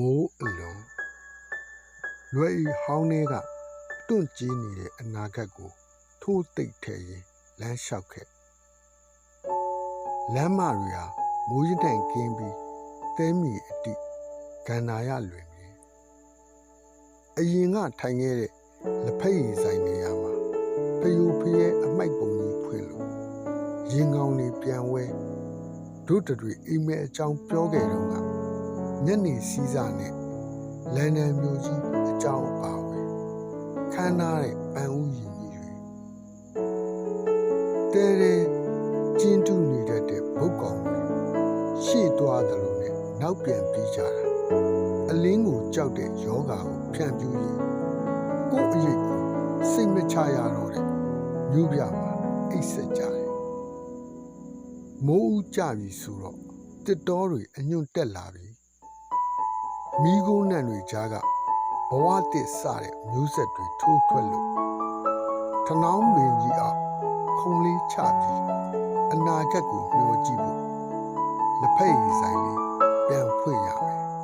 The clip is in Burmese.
မိုးအလွန်လွယ်ဤဟောင်းတွေကတွန့်ကြီးနေတဲ့အနာဂတ်ကို ထိုးသိပ်ထဲရင်လမ်းလျှောက်ခဲ့လမ်းမတွေဟာမိုးရင်တန်ကင်းပြီးသဲမြေအတိကန္နာရလွင်ပြီအရင်ကထိုင်ခဲ့တဲ့လက်ဖက်ရည်ဆိုင်နေရာမှာဖယိုဖျဲအမိုက်ပုံကြီးဖွင့်လို့ရင်ကောင်းတွေပြန်ဝဲတို့တွေအိမ်မဲအကြောင်းပြောခဲ့တော့က ညနေစည်းစာနဲ့လန်ဒန်မြို့ကြီးအကြောင်းအပါဝင်ခမ်းနားတဲ့ပန်းဦးရင်ကြီးတွေတဲတဲကျင်းတူနေတတ်တဲ့ဘုတ်ကောင်တွေရှေ့သွားတယ်လို့နဲ့နောက်ပြန်ပြေးကြတာအလင်းကိုကြောက်တဲ့ယောဂါကိုဖြန့်ပြူးရင်ကိုယ့်အရေးကိုစိတ်မချရတော့တဲ့မြို့ပြမှာအိတ်ဆက်ကြတယ်မိုးဦးကြပြီဆိုတော့တစ်တော်တွေအညွန့်တက်လာပြီ မိโกနံတွေကြားကဘဝတစ်စတဲ့မျိုးဆက်တွေထိုးထွက်လို့ထနောင်းမင်းကြီးအောင်ခုံလေးချပြီးအနာဂတ်ကိုမျှော်ကြည့်ဖို့လက်ဖက်ရည်ဆိုင်လေးပြန်ဖွင့်ရမယ်နမောရောက်တယ်